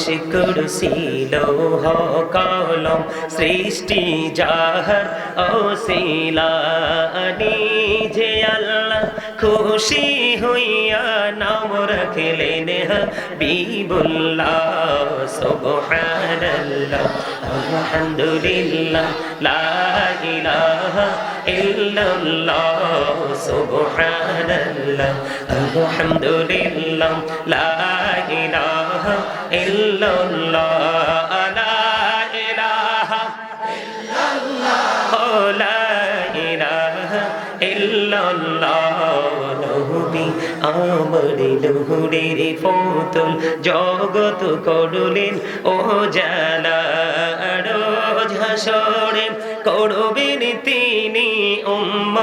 শিকড়ছিল কলম সৃষ্টি যাহার অশিলানি যে আল্লাহ খুশি হইয়া নাম রাখলেন হাবিবুল্লাহ, সুবহানাল্লাহ, আলহামদুলিল্লাহ, লা ইল্লাল্লাহ লা ইলাহা ও লা ইলাহা ইল্লাল্লাহ নবী আমার নহুরের ফতুল জগত করলেন ও জালা করবেন তিনি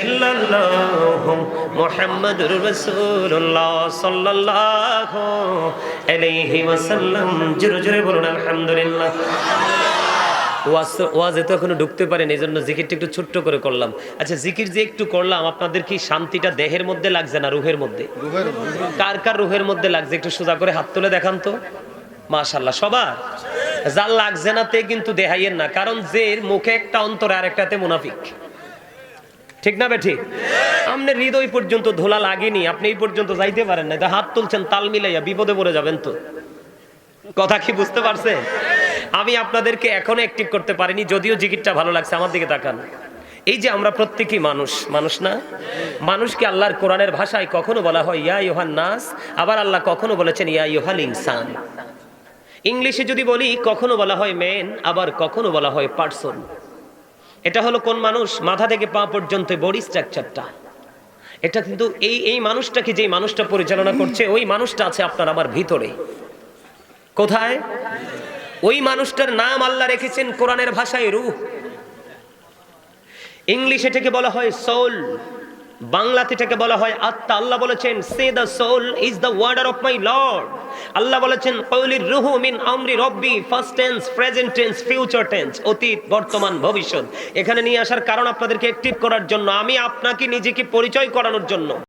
ইল্লাল্লাহ মুহাম্মাদুর রাসূলুল্লাহ সাল্লাল্লাহু আলাইহি ওয়াসাল্লাম। জোরে জোরে বলুন আলহামদুলিল্লাহ। ওয়াজে তো এখনও ঢুকতে পারেন এই জন্য জিকিরটা একটু ছোট্ট করে করলাম। আচ্ছা জিকির যে একটু করলাম আপনাদের কি শান্তিটা দেহের মধ্যে লাগছে না রুহের মধ্যে? কার কার রুহের মধ্যে লাগছে? একটু সোজা করে হাত তুলে দেখান তো। মাশাল্লাহ সবার। যার লাগছে না তে কিন্তু দেহাইয়ের না কারণ যে মুখে একটা অন্তরে আর একটাতে মুনাফিক। ঠিক না বেঠি? আপনার হৃদয় পর্যন্ত ধোলা লাগেনি, আপনি এই পর্যন্ত যাইতে পারেন না হাত তুলছেন, তাল মিলাইয়া বিপদে পড়ে যাবেন তো। কথা কি বুঝতে পারছেন? আমি আপনাদেরকে এখনও অ্যাক্টিভ করতে পারিনি, যদিও জিকিরটা ভালো লাগছে, আমার দিকে তাকান। এই যে আমরা প্রত্যেকই মানুষ মানুষ না? মানুষকে আল্লাহর কোরআনের ভাষায় কখনো বলা হয়, ইয়া ইউহান নাস আবার আল্লাহ কখনো বলেছেন, ইয়া ইউহাল ইনসান ইংলিশে যদি বলি, কখনো বলা হয় মেন আবার কখনো বলা হয় পার্সন এটা হলো কোন মানুষ? মাথা থেকে পা পর্যন্ত বডি স্ট্রাকচারটা। এটা কিন্তু এই এই মানুষটাকে যে মানুষটা পরিচালনা করছে, ওই মানুষটা আছে আপনার আমার ভিতরে। কোথায়? ওই মানুষটার নাম আল্লাহ রেখেছেন কোরআনের ভাষায় রুহ। ইংলিশে এটাকে বলা হয় সোল বাংলাতে এটাকে বলা হয় আত্মা। আল্লাহ বলেছেন say the soul is the order of my Lord আল্লাহ বলেছেন কৌলির রুহু মিন আমরি রব্বি first tense present tense future tense অতীত, বর্তমান, ভবিষ্যৎ। এখানে নিয়ে আসার কারণ আপনাদেরকে অ্যাক্টিভ করার জন্য, আমি আপনাকে নিজেকে পরিচয় করানোর জন্য।